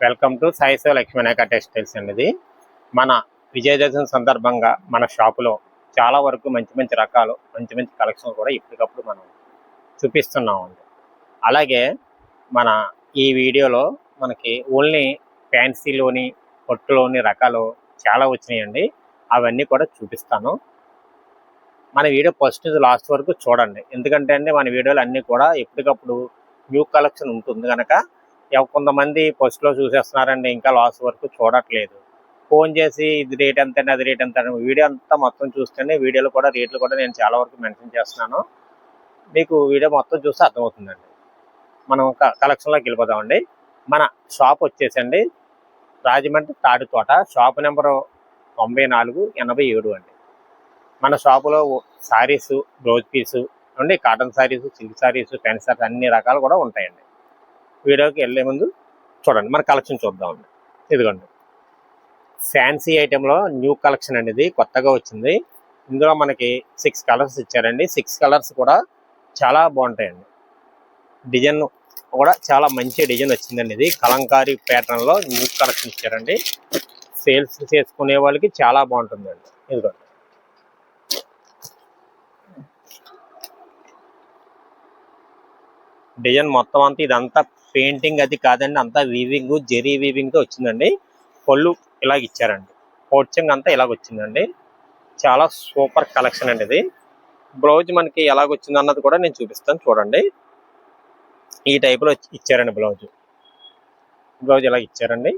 Welcome to Saishiva Lakshminayaka textiles అనేది మన విజయదశమి సందర్భంగా మన షాపులో చాలా వరకు మంచి మంచి రకాలు మంచి మంచి కలెక్షన్ కూడా ఇప్పటికప్పుడు మనం చూపిస్తున్నామండి అలాగే మన ఈ వీడియోలో మనకి ఓన్లీ ఫ్యాన్సీలోని పొట్టులోని రకాలు చాలా వచ్చినాయండి. అవన్నీ కూడా చూపిస్తాను. మన వీడియో ఫస్ట్ నుంచి లాస్ట్ వరకు చూడండి. ఎందుకంటే అండి మన వీడియోలు అన్నీ కూడా ఎప్పటికప్పుడు న్యూ కలెక్షన్ ఉంటుంది కనుక కొంతమంది ఫస్ట్ చూసేస్తున్నారండి ఇంకా లాస్ట్ వరకు చూడట్లేదు. ఫోన్ చేసి ఇది రేట్ ఎంతండి అది రేట్ ఎంత వీడియో అంతా మొత్తం చూస్తేనే వీడియోలో కూడా రేట్లు కూడా నేను చాలా వరకు మెన్షన్ చేస్తున్నాను. మీకు వీడియో మొత్తం చూస్తే అర్థమవుతుందండి. మనం కలెక్షన్లోకి వెళ్ళిపోదామండి. మన షాప్ వచ్చేసండి. రాజమండ్రి తాడి తోట షాప్ నెంబరు తొంభై నాలుగు ఎనభై ఏడు అండి. మన షాపులో శారీసు బ్లౌజ్ పీసు అండి cotton saris silk saris pen saris అన్ని రకాలు కూడా ఉంటాయండి. వీడియోకి వెళ్ళే ముందు చూడండి మన కలెక్షన్ చూద్దామండి. ఇదిగోండి. ఫ్యాన్సీ ఐటెంలో న్యూ కలెక్షన్ అనేది కొత్తగా వచ్చింది. ఇందులో మనకి సిక్స్ కలర్స్ ఇచ్చారండి. సిక్స్ కలర్స్ కూడా చాలా బాగుంటాయండి. డిజైన్ కూడా చాలా మంచి డిజైన్ వచ్చిందండి ఇది. కలంకారీ ప్యాటర్న్లో న్యూ కలెక్షన్ ఇచ్చారండి. సేల్స్ చేసుకునే వాళ్ళకి చాలా బాగుంటుందండి. ఇదిగోండి. డిజైన్ మొత్తం అంతా ఇదంతా పెయింటింగ్ అది కాదండి అంతా వీవింగ్ జెరీ వీవింగ్తో వచ్చిందండి. పళ్ళు ఇలాగ ఇచ్చారండి. పోర్చింగ్ అంతా ఇలాగ వచ్చిందండి. చాలా సూపర్ కలెక్షన్ అండి ఇది. బ్లౌజ్ మనకి ఎలాగ వచ్చింది అన్నది కూడా నేను చూపిస్తాను చూడండి. ఈ టైప్లో ఇచ్చారండి బ్లౌజ్. బ్లౌజ్ ఇలాగ ఇచ్చారండి.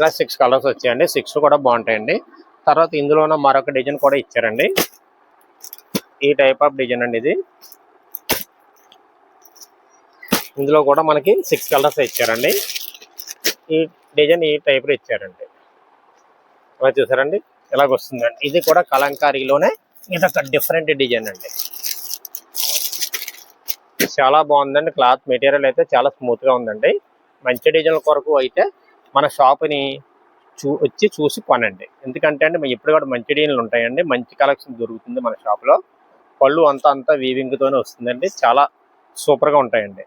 ఇలా సిక్స్ కలర్స్ వచ్చాయండి. సిక్స్ కూడా బాగుంటాయండి. తర్వాత ఇందులోన మరొక డిజైన్ కూడా ఇచ్చారండి. ఈ టైప్ ఆఫ్ డిజైన్ అండి ఇది. ఇందులో కూడా మనకి సిక్స్ కలర్స్ ఇచ్చారండి. ఈ డిజైన్ ఈ టైప్లో ఇచ్చారండి. ఇలా చూసారండి? ఇలాగ వస్తుందండి. ఇది కూడా కలంకారీలోనే ఇది ఒక డిఫరెంట్ డిజైన్ అండి. చాలా బాగుందండి. క్లాత్ మెటీరియల్ అయితే చాలా స్మూత్గా ఉందండి. మంచి డిజైన్ కొరకు అయితే మన షాప్ని చూ వచ్చి చూసి కొనండి. ఎందుకంటే అండి మరి ఎప్పుడు కూడా మంచి డీన్లు ఉంటాయండి. మంచి కలెక్షన్ దొరుకుతుంది మన షాప్లో. పళ్ళు అంతా అంతా వీవింగ్తోనే వస్తుందండి. చాలా సూపర్గా ఉంటాయండి.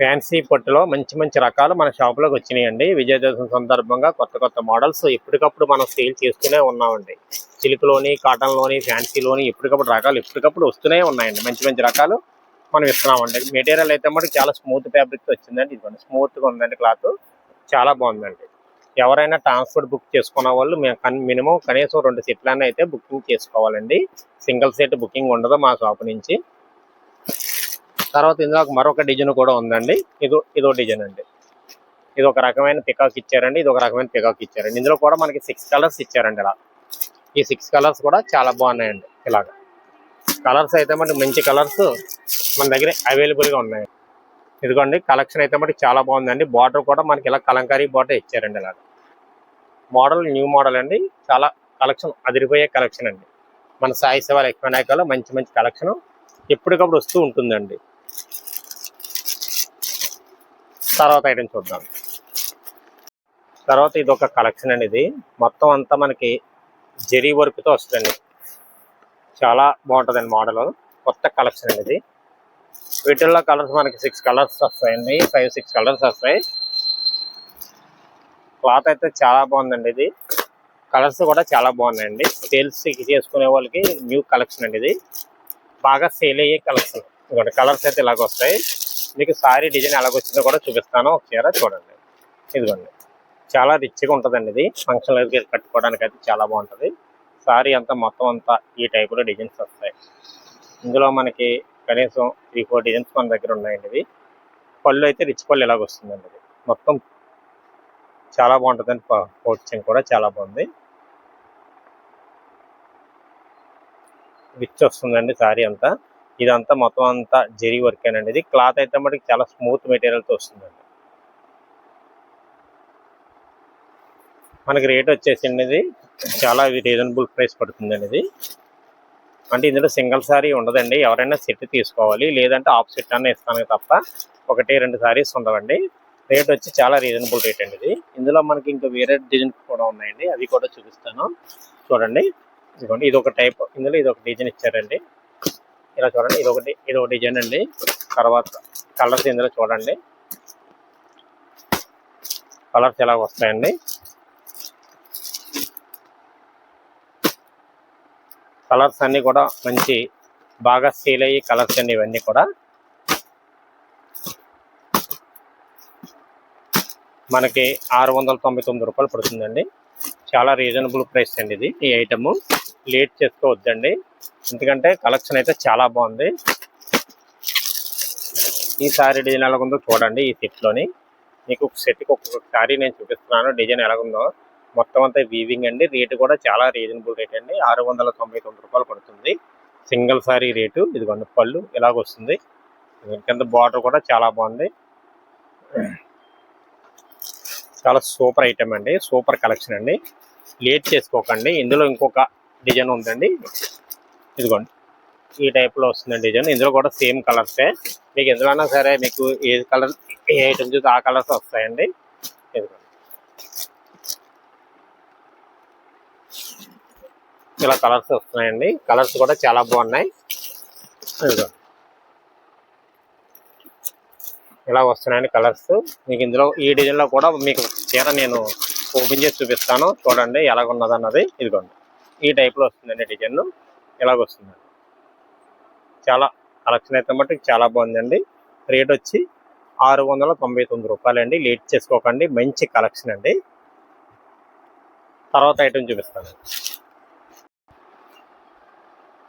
ఫ్యాన్సీ పట్టులో మంచి మంచి రకాలు మన షాప్లోకి వచ్చినాయండి. విజయదశమి సందర్భంగా కొత్త కొత్త మోడల్స్ ఎప్పటికప్పుడు మనం సేల్ చేస్తూనే ఉన్నామండి. సిల్క్లోని కాటన్లోని ఫ్యాన్సీలోని ఎప్పటికప్పుడు రకాలు ఎప్పటికప్పుడు వస్తూనే ఉన్నాయండి. మంచి మంచి రకాలు. మనం ఇస్తున్నామండి మెటీరియల్ అయితే మనకి చాలా స్మూత్ ఫ్యాబ్రిక్ వచ్చిందండి. ఇదిగోండి స్మూత్గా ఉందండి క్లాత్ చాలా బాగుందండి. ఎవరైనా ట్రాన్స్పోర్ట్ బుక్ చేసుకున్న వాళ్ళు మినిమం కనీసం రెండు సెట్లన్నీ అయితే బుకింగ్ చేసుకోవాలండి. సింగిల్ సెట్ బుకింగ్ ఉండదు మా షాప్ నుంచి. తర్వాత ఇందులో మరొక డిజైన్ కూడా ఉందండి. ఇది ఇదో డిజైన్ అండి. ఇది ఒక రకమైన పికాక్ ఇచ్చారండి. ఇది ఒక రకమైన పికాక్ ఇచ్చారండి. ఇందులో కూడా మనకి సిక్స్ కలర్స్ ఇచ్చారండి ఇలా. ఈ సిక్స్ కలర్స్ కూడా చాలా బాగున్నాయండి ఇలాగా. కలర్స్ అయితే మనకి మంచి కలర్స్ మన దగ్గర అవైలబుల్గా ఉన్నాయి. ఇదిగోండి కలెక్షన్ అయితే మనకి చాలా బాగుందండి. బార్డర్ కూడా మనకి ఇలా కలంకారీ బార్డర్ ఇచ్చారండి ఇలా మోడల్ న్యూ మోడల్ అండి. చాలా కలెక్షన్ అదిరిపోయే కలెక్షన్ అండి. మన సాయి శివాల లక్ష్మీ మంచి మంచి కలెక్షన్ ఎప్పటికప్పుడు వస్తూ ఉంటుందండి. తర్వాత ఐటమ్ చూద్దాం. తర్వాత ఇది ఒక కలెక్షన్ అండి ఇది. మొత్తం అంతా మనకి జెరీ వర్క్తో వస్తుందండి. చాలా బాగుంటుందండి మోడల్. కొత్త కలెక్షన్ అండి ఇది. వీటిల్లో కలర్స్ మనకి సిక్స్ కలర్స్ వస్తాయండి. ఫైవ్ సిక్స్ కలర్స్ వస్తాయి. క్లాత్ అయితే చాలా బాగుందండి ఇది. కలర్స్ కూడా చాలా బాగున్నాయండి. సేల్స్ చేసుకునే వాళ్ళకి న్యూ కలెక్షన్ అండి ఇది. బాగా సేల్ అయ్యే కలెక్షన్. ఇదిగోండి కలర్స్ అయితే ఇలాగ వస్తాయి. మీకు సారీ డిజైన్ ఎలాగొచ్చిందో కూడా చూపిస్తాను. ఒకసారి చూడండి. ఇదిగోండి. చాలా రిచ్గా ఉంటుందండి ఇది. ఫంక్షన్ కట్టుకోవడానికి అయితే చాలా బాగుంటుంది. సారీ అంతా మొత్తం అంతా ఈ టైపులో డిజైన్స్ వస్తాయి. ఇందులో మనకి కనీసం త్రీ ఫోర్ డిజైన్స్ మన దగ్గర ఉన్నాయండి ఇది పళ్ళు అయితే రిచ్ పళ్ళు ఇలాగ వస్తుందండి ఇది. మొత్తం చాలా బాగుంటుందండి. పోర్చింగ్ కూడా చాలా బాగుంది. రిచ్ వస్తుందండి సారీ అంతా. ఇదంతా మొత్తం అంతా జెరీ వర్క్ అండి ఇది. క్లాత్ అయితే మనకి చాలా స్మూత్ మెటీరియల్తో వస్తుందండి. మనకి రేట్ వచ్చేసింది. ఇది చాలా రీజనబుల్ ప్రైస్ పడుతుందండి ఇది అంటే ఇందులో సింగిల్ సారీ ఉండదండి. ఎవరైనా సెట్ తీసుకోవాలి. లేదంటే ఆఫ్ సెట్ అన్న ఇస్తాను తప్ప ఒకటి రెండు సారీస్ ఉండవండి. రేట్ వచ్చి చాలా రీజనబుల్ రేట్ అండి ఇది. ఇందులో మనకి ఇంకా వేరే డిజైన్ కూడా ఉన్నాయండి. అవి కూడా చూపిస్తాను. చూడండి. ఇదిగోండి. ఇది ఒక టైప్ ఇందులో ఇది ఒక డిజైన్ ఇచ్చారండి. ఇలా చూడండి. ఇది ఒకటి ఇది ఒక డిజైన్ అండి. తర్వాత కలర్స్ ఇందులో చూడండి. కలర్స్ ఎలా వస్తాయండి? కలర్స్ అన్నీ కూడా మంచి బాగా సేల్ అయ్యి కలర్స్ అండి ఇవన్నీ కూడా మనకి ఆరు వందల తొంభై తొమ్మిది రూపాయలు పడుతుందండి. చాలా రీజనబుల్ ప్రైస్ అండి ఇది ఈ ఐటమ్ లేట్ చేసుకోవద్దండి. ఎందుకంటే కలెక్షన్ అయితే చాలా బాగుంది. ఈ సారీ డిజైన్ ఎలా ఉందో చూడండి ఈ సెట్లోని మీకు ఒక సెట్కి ఒక్కొక్క సారీ నేను చూపిస్తున్నాను. డిజైన్ ఎలాగుందో మొత్తం అంతా వీవింగ్ అండి. రేటు కూడా చాలా రీజనబుల్ రేట్ అండి. ఆరు వందల తొంభై తొమ్మిది రూపాయలు పడుతుంది. సింగిల్ సారీ రేటు ఇదిగోండి పళ్ళు ఇలాగ వస్తుంది కింద బార్డర్ కూడా చాలా బాగుంది. చాలా సూపర్ ఐటమ్ అండి. సూపర్ కలెక్షన్ అండి. లేట్ చేసుకోకండి. ఇందులో ఇంకొక డిజైన్ ఉందండి. ఇదిగోండి. ఈ టైప్లో వస్తుంది డిజైన్ ఇందులో కూడా సేమ్ కలర్సే మీకు ఎందులోనా సరే మీకు ఏ కలర్ ఏ ఐటమ్ చూస్తే ఆ కలర్స్ వస్తాయండి ఇదిగోండి ఇలా కలర్స్ వస్తున్నాయండి. కలర్స్ కూడా చాలా బాగున్నాయి. ఇలా వస్తున్నాయండి కలర్స్. మీకు ఇందులో ఈ డిజైన్లో కూడా మీకు చీర నేను ఓపెన్ చేసి చూపిస్తాను. చూడండి ఎలాగ ఉన్నది అన్నది ఇదిగోండి. ఈ టైప్లో వస్తుందండి డిజైన్. ఇలాగ వస్తుందండి చాలా కలెక్షన్ అయితే మట్టుకు చాలా బాగుందండి. రేట్ వచ్చి ఆరు వందల తొంభై తొమ్మిది రూపాయలండి. లేట్ చేసుకోకండి. మంచి కలెక్షన్ అండి. తర్వాత ఐటమ్ చూపిస్తాను.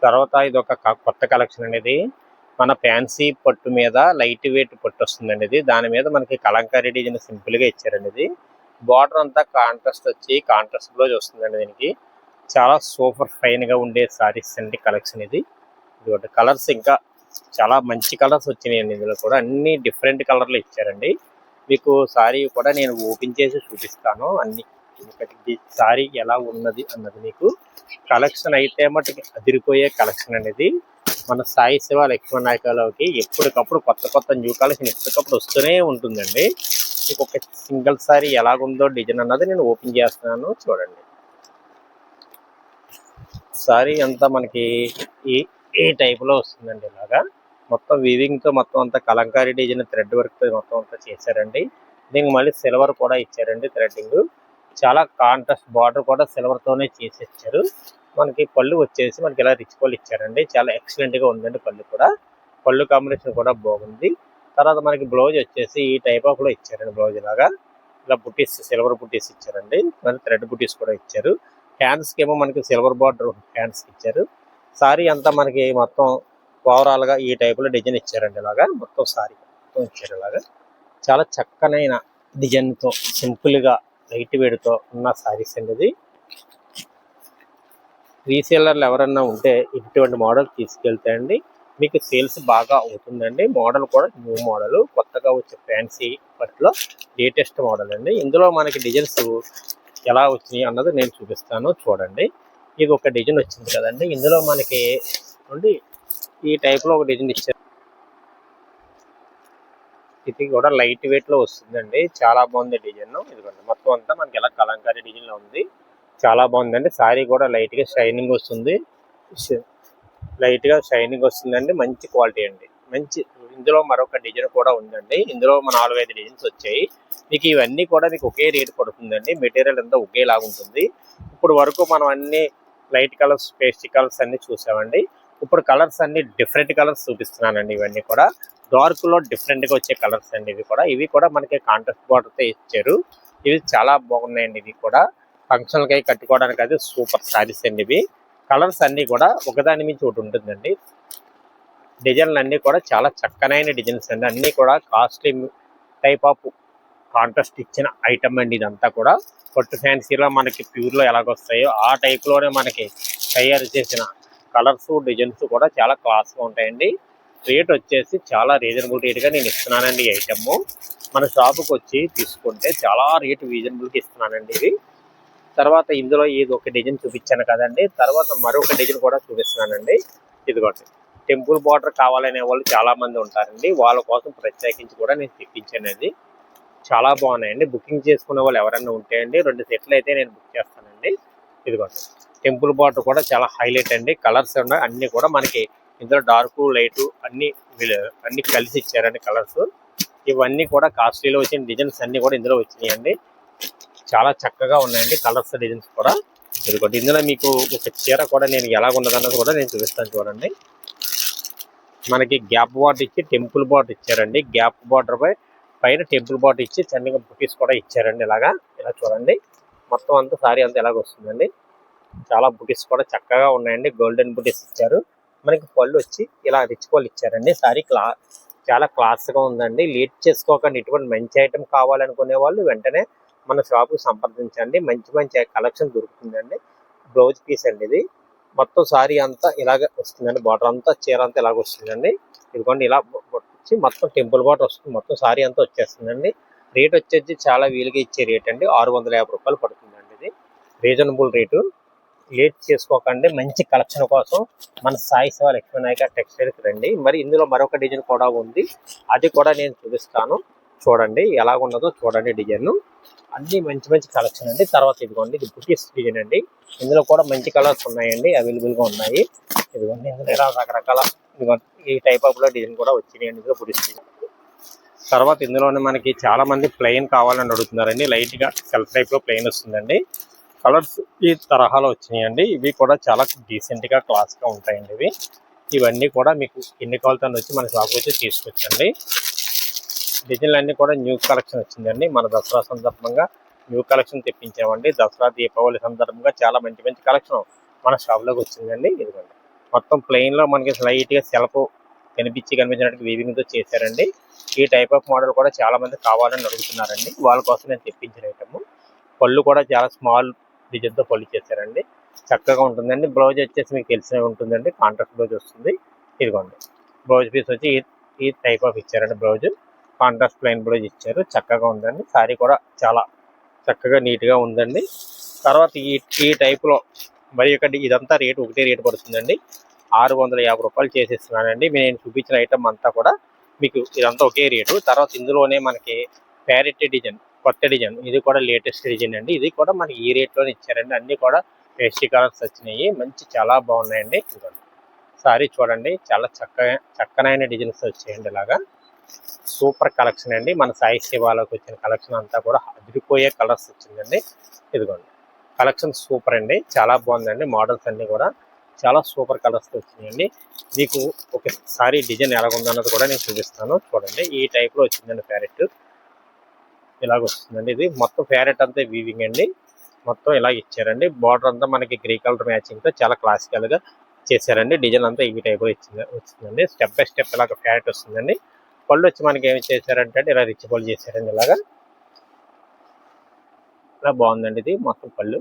తర్వాత ఇది ఒక కొత్త కలెక్షన్ అనేది మన ఫ్యాన్సీ పట్టు మీద లైట్ వెయిట్ పట్టు వస్తుందండి ఇది. దాని మీద మనకి కలంకారీ డిజైన్ సింపుల్గా ఇచ్చారండి ఇది. బార్డర్ అంతా కాంట్రాస్ట్ వచ్చి కాంట్రాస్ట్ బ్లౌజ్ వస్తుందండి దీనికి. చాలా సూపర్ ఫైన్గా ఉండే సారీస్ అండి కలెక్షన్ ఇది. ఇది కలర్స్ ఇంకా చాలా మంచి కలర్స్ వచ్చినాయండి ఇందులో కూడా. అన్ని డిఫరెంట్ కలర్లు ఇచ్చారండి. మీకు సారీ కూడా నేను ఓపెన్ చేసి చూపిస్తాను. అన్ని సారీ ఎలా ఉన్నది అన్నది మీకు కలెక్షన్ అయితే మటుకు అదిరిపోయే కలెక్షన్ అనేది మన సాయి శివ లక్ష్మణ నాయకలోకి ఎప్పటికప్పుడు కొత్త కొత్త న్యూ కలెక్షన్ ఎప్పటికప్పుడు వస్తూనే ఉంటుందండి. మీకు ఒక సింగిల్ సారీ ఎలాగుందో డిజైన్ అన్నది నేను ఓపెన్ చేస్తున్నాను చూడండి. సారీ అంతా మనకి ఈ ఈ టైప్లో వస్తుందండి ఇలాగా? మొత్తం వీవింగ్తో మొత్తం అంతా కలంకారీ డిజైన్ థ్రెడ్ వర్క్తో మొత్తం అంతా చేశారండి. దీనికి మళ్ళీ సిల్వర్ కూడా ఇచ్చారండి థ్రెడ్డింగ్ చాలా కాంట్రాస్ట్ బార్డర్ కూడా సిల్వర్ తోనే చేసి ఇచ్చారు మనకి పళ్ళు వచ్చేసి మనకి ఇలా రిచ్ పళ్ళు ఇచ్చారండి. చాలా ఎక్సలెంట్గా ఉందండి పళ్ళు కూడా. పళ్ళు కాంబినేషన్ కూడా బాగుంది. తర్వాత మనకి బ్లౌజ్ వచ్చేసి ఈ టైప్ ఆఫ్లో ఇచ్చారండి బ్లౌజ్ లాగా. ఇలా బుటీస్ సిల్వర్ బుటీస్ ఇచ్చారండి. మరి థ్రెడ్ బుటీస్ కూడా ఇచ్చారు. హ్యాండ్స్ ఏమో మనకి సిల్వర్ బార్డర్ హ్యాండ్స్ ఇచ్చారు. సారీ అంతా మనకి మొత్తం ఓవరాల్గా ఈ టైప్లో డిజైన్ ఇచ్చారండి ఇలాగా. మొత్తం సారీ మొత్తం ఇచ్చారు ఇలాగా. చాలా చక్కనైన డిజైన్తో సింపుల్గా సింపుల్గా లైట్ వేడితో ఉన్న సారీస్ అండి ఇది రీసేలర్లు ఎవరన్నా ఉంటే ఇటువంటి మోడల్ తీసుకెళ్తే అండి మీకు సేల్స్ బాగా అవుతుందండి. మోడల్ కూడా న్యూ మోడల్ కొత్తగా వచ్చే ఫ్యాన్సీ బట్లో లేటెస్ట్ మోడల్ అండి. ఇందులో మనకి డిజైన్స్ ఎలా వచ్చినాయి అన్నది నేను చూపిస్తాను చూడండి. ఇది ఒక డిజైన్ వచ్చింది కదండి. ఇందులో మనకి ఉండి ఈ టైప్లో ఒక డిజైన్ ఇచ్చారు. ఇది కూడా లైట్ వెయిట్లో వస్తుందండి. చాలా బాగుంది డిజైన్. ఇదిగోండి మొత్తం అంతా మనకి ఎలా కలంకారీ డిజైన్లో ఉంది. చాలా బాగుందండి. సారీ కూడా లైట్గా షైనింగ్ వస్తుంది. లైట్గా షైనింగ్ వస్తుందండి. మంచి క్వాలిటీ అండి. మంచి ఇందులో మరొక డిజైన్ కూడా ఉందండి. ఇందులో మన ఐదు డిజైన్స్ వచ్చాయి. మీకు ఇవన్నీ కూడా మీకు ఒకే రేట్ పడుతుందండి. మెటీరియల్ అంతా ఒకేలాగా ఉంటుంది. ఇప్పుడు వరకు మనం అన్ని లైట్ కలర్స్ పేస్టీ కలర్స్ అన్ని చూసామండి. ఇప్పుడు కలర్స్ అన్ని డిఫరెంట్ కలర్స్ చూపిస్తున్నానండి ఇవన్నీ కూడా. డార్క్లో డిఫరెంట్గా వచ్చే కలర్స్ అండి ఇవి కూడా. ఇవి కూడా మనకి కాంట్రాస్ట్ బార్డర్తో ఇచ్చారు. ఇవి చాలా బాగున్నాయండి ఇవి కూడా. ఫంక్షన్ కై కట్టుకోవడానికి అయితే సూపర్ సారీస్ అండి ఇవి. కలర్స్ అన్ని కూడా ఒకదాని మించి ఒకటి ఉంటుందండి. డిజైన్లు అన్ని కూడా చాలా చక్కనైన డిజైన్స్ అండి. అన్ని కూడా కాస్ట్లీ టైప్ ఆఫ్ కాంట్రాస్ట్ ఇచ్చిన ఐటమ్ అండి ఇదంతా కూడా. పట్టు ఫ్యాన్సీలో మనకి ప్యూర్లో ఎలాగొస్తాయో ఆ టైప్లోనే మనకి తయారు చేసిన కలర్స్ డిజైన్స్ కూడా చాలా క్లాస్గా ఉంటాయండి. రేట్ వచ్చేసి చాలా రీజనబుల్ రేట్గా నేను ఇస్తున్నానండి ఈ ఐటమ్ మన షాపుకి వచ్చి తీసుకుంటే చాలా రేట్ రీజనబుల్కి ఇస్తున్నానండి ఇది. తర్వాత ఇందులో ఏదో ఒక డిజైన్ చూపించాను కదండి. తర్వాత మరొక డిజైన్ కూడా చూపిస్తున్నానండి. ఇదిగోండి. టెంపుల్ బార్డర్ కావాలనే వాళ్ళు చాలామంది ఉంటారండి. వాళ్ళ కోసం ప్రత్యేకించి కూడా నేను తెప్పించాను అది చాలా బాగున్నాయండి. బుకింగ్ చేసుకునే వాళ్ళు ఎవరైనా ఉంటే అండి రెండు సెట్లు అయితే నేను బుక్ చేస్తానండి. ఇదిగోండి. టెంపుల్ బార్డర్ కూడా చాలా హైలైట్ అండి. కలర్స్ ఉన్నాయి. కూడా మనకి ఇందులో డార్క్ లైట్ అన్ని అన్ని కలిసి ఇచ్చారండి కలర్స్. ఇవన్నీ కూడా కాస్ట్లీలో వచ్చిన డిజైన్స్ అన్ని కూడా ఇందులో వచ్చినాయండి. చాలా చక్కగా ఉన్నాయండి కలర్స్ డిజైన్స్ కూడా. ఇదిగోండి ఇందులో మీకు ఒక చీర కూడా నేను ఎలా ఉన్నదన్నది కూడా నేను చూపిస్తాను చూడండి. మనకి గ్యాప్ బాట్ ఇచ్చి టెంపుల్ బాట్ ఇచ్చారండి. గ్యాప్ బార్డర్ పై పైన టెంపుల్ బాట్ ఇచ్చి చిన్నగా బుటీస్ కూడా ఇచ్చారండి ఇలాగా. ఇలా చూడండి. మొత్తం అంతా సారీ అంతా ఎలాగ వస్తుందండి చాలా బుటీస్ కూడా చక్కగా ఉన్నాయండి. గోల్డెన్ బుటీస్ ఇచ్చారు. మనకి పళ్ళు వచ్చి ఇలా రిచ్ పళ్ళు ఇచ్చారండి. సారీ క్లా చాలా క్లాస్గా ఉందండి. లేట్ చేసుకోకండి. ఇటువంటి మంచి ఐటమ్ కావాలనుకునే వాళ్ళు వెంటనే మన షాప్ సంప్రదించండి. మంచి మంచి కలెక్షన్ దొరుకుతుందండి. బ్లౌజ్ పీస్ అండి ఇది. మొత్తం సారీ అంతా ఇలాగ వస్తుందండి. బార్డర్ అంతా చీర అంతా ఇలాగ వస్తుందండి. ఇదిగోండి ఇలా వచ్చి మొత్తం టెంపుల్ బార్డర్ వస్తుంది. మొత్తం సారీ అంతా వచ్చేస్తుందండి. రేట్ వచ్చేసి చాలా వీలుగా ఇచ్చే రేట్ అండి. ఆరు వందల యాభై రూపాయలు పడుతుందండి ఇది. Reasonable rate. లేట్ చేసుకోకండి. మంచి కలెక్షన్ కోసం మన సాయి శివ లక్ష్మీనాయక టెక్స్టైల్కి రండి. మరి ఇందులో మరొక డిజైన్ కూడా ఉంది. అది కూడా నేను చూపిస్తాను. చూడండి ఎలాగున్నదో చూడండి డిజైన్ అన్ని మంచి మంచి కలెక్షన్ అండి. తర్వాత ఇదిగోండి ఇది బుటీస్ డిజైన్ అండి. ఇందులో కూడా మంచి కలర్స్ ఉన్నాయండి. అవైలబుల్గా ఉన్నాయి. ఇదిగోండి ఇందులో రకరకాల ఇదిగోండి ఈ టైప్ ఆఫ్లో డిజైన్ కూడా వచ్చినాయండి ఇందులో బుటీస్ డిజైన్. తర్వాత ఇందులోనే మనకి చాలా మంది ప్లెయిన్ కావాలని అడుగుతున్నారండి. లైట్గా సెల్ఫ్ టైప్లో ప్లెయిన్ వస్తుందండి. కలర్స్ ఈ తరహాలో వచ్చినాయండి ఇవి కూడా చాలా డీసెంట్గా క్లాస్గా ఉంటాయండి ఇవి. ఇవన్నీ కూడా మీకు ఎన్ని కావాలతో వచ్చి మన షాప్ వచ్చి తీసుకొచ్చండి. డిజైన్లు అన్నీ కూడా న్యూ కలెక్షన్ వచ్చిందండి. మన దసరా సందర్భంగా న్యూ కలెక్షన్ తెప్పించామండి. దసరా దీపావళి సందర్భంగా చాలా మంచి మంచి కలెక్షన్ మన షాప్లోకి వచ్చిందండి. ఇదిగోండి. మొత్తం ప్లెయిన్లో మనకి లైట్గా సెలపు కనిపించి కనిపించినట్టు వీవింగ్తో చేశారండి. ఈ టైప్ ఆఫ్ మోడల్ కూడా చాలా మంది కావాలని అడుగుతున్నారండి. వాళ్ళ కోసం నేను తెప్పించిన ఐటమ్ పళ్ళు కూడా చాలా స్మాల్ డిజైన్తో పళ్ళు చేశారండి. చక్కగా ఉంటుందండి. బ్లౌజ్ వచ్చేసి మీకు తెలిసే ఉంటుందండి. కాంట్రాక్ట్ బ్లౌజ్ వస్తుంది. ఇదిగోండి. బ్లౌజ్ పీస్ వచ్చి ఈ- టైప్ ఆఫ్ ఇచ్చారండి బ్లౌజ్. కాంట్రాస్ట్ ప్లెయిన్ బ్లౌజ్ ఇచ్చారు. చక్కగా ఉందండి. శారీ కూడా చాలా చక్కగా నీట్గా ఉందండి. తర్వాత ఈ ఈ టైప్లో మరి ఇక్కడ ఇదంతా రేట్ ఒకటే రేటు పడుతుందండి. ఆరు వందల యాభై రూపాయలు చేసేస్తున్నానండి. నేను చూపించిన ఐటమ్ అంతా కూడా మీకు ఇదంతా ఒకే రేటు. తర్వాత ఇందులోనే మనకి ప్యారెట్ డిజైన్ కొత్త డిజైన్. ఇది కూడా లేటెస్ట్ డిజైన్ అండి. ఇది కూడా మనకి ఈ రేట్లోనే ఇచ్చారండి. అన్ని కూడా పేస్ట్రీ కలర్స్ వచ్చినాయి. మంచి చాలా బాగున్నాయండి. ఇదిగోండి. సారీ చూడండి. చాలా చక్కగా చక్కనైన డిజైన్స్ వచ్చాయండి ఇలాగా. సూపర్ కలెక్షన్ అండి. మన సాయి శివాలకు వచ్చిన కలెక్షన్ అంతా కూడా అదిరిపోయే కలర్స్ వచ్చిందండి. ఇదిగోండి. కలెక్షన్ సూపర్ అండి. చాలా బాగుందండి. మోడల్స్ అన్ని కూడా చాలా సూపర్ కలర్స్ వచ్చినాయండి. మీకు ఒకసారి డిజైన్ ఎలాగుందన్నది కూడా నేను చూపిస్తాను. చూడండి. ఈ టైప్లో వచ్చిందండి ప్యారెట్. ఇలాగ వస్తుందండి ఇది మొత్తం ఫేరెట్ అంతా వీవింగ్ అండి. మొత్తం ఇలా ఇచ్చారండి. బార్డర్ అంతా మనకి గ్రే కలర్ మ్యాచింగ్తో చాలా క్లాసికల్గా చేశారండి. డిజైన్ అంతా ఈ టైప్లో ఇచ్చింది వచ్చిందండి స్టెప్ బై స్టెప్ ఇలాగ ఫ్యారెట్ వస్తుందండి. పళ్ళు వచ్చి మనకి ఏమి చేశారంటే ఇలా రిచ్ పళ్ళు చేశారండి ఇలాగా. ఇలా బాగుందండి ఇది మొత్తం పళ్ళు.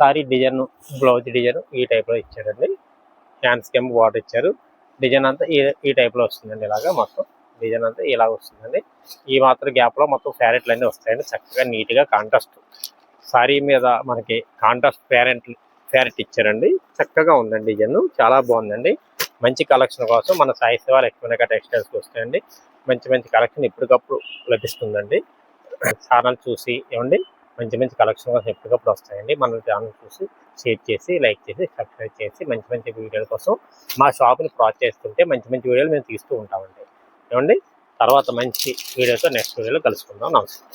సారీ డిజైన్ బ్లౌజ్ డిజైన్ ఈ టైప్లో ఇచ్చారండి. హ్యాండ్స్కి ఏమో వాటర్ ఇచ్చారు. డిజైన్ అంతా ఈ ఈ టైప్లో వస్తుందండి ఇలాగా మొత్తం. డిజైన్ అంతా ఇలా వస్తుందండి. ఈ మాత్రం గ్యాప్లో మొత్తం ప్యారెట్లు అన్నీ వస్తాయండి. చక్కగా నీట్గా కాంట్రాస్ట్ సారీ మీద మనకి కాంట్రాస్ట్ ప్యారెంట్లు ప్యారెట్ ఇచ్చారండి. చక్కగా ఉందండి డిజైన్. చాలా బాగుందండి. మంచి కలెక్షన్ కోసం మన సాయి సేవ లక్ష్మీనగర్ టెక్స్టైల్స్ వస్తాయండి. మంచి మంచి కలెక్షన్ ఎప్పటికప్పుడు లభిస్తుందండి. ఛానల్ చూసి ఏమండి? మంచి మంచి కలెక్షన్ కోసం ఎప్పటికప్పుడు వస్తాయండి. మన ఛానల్ చూసి షేర్ చేసి లైక్ చేసి సబ్స్క్రైబ్ చేసి మంచి మంచి వీడియోల కోసం మా షాప్ని ప్రోత్సహిస్తుంటే మంచి మంచి వీడియోలు మేము తీస్తూ ఉంటామండి. ఏమండి? తర్వాత మంచి వీడియోతో నెక్స్ట్ వీడియోలో కలుసుకుందాం. నమస్కారం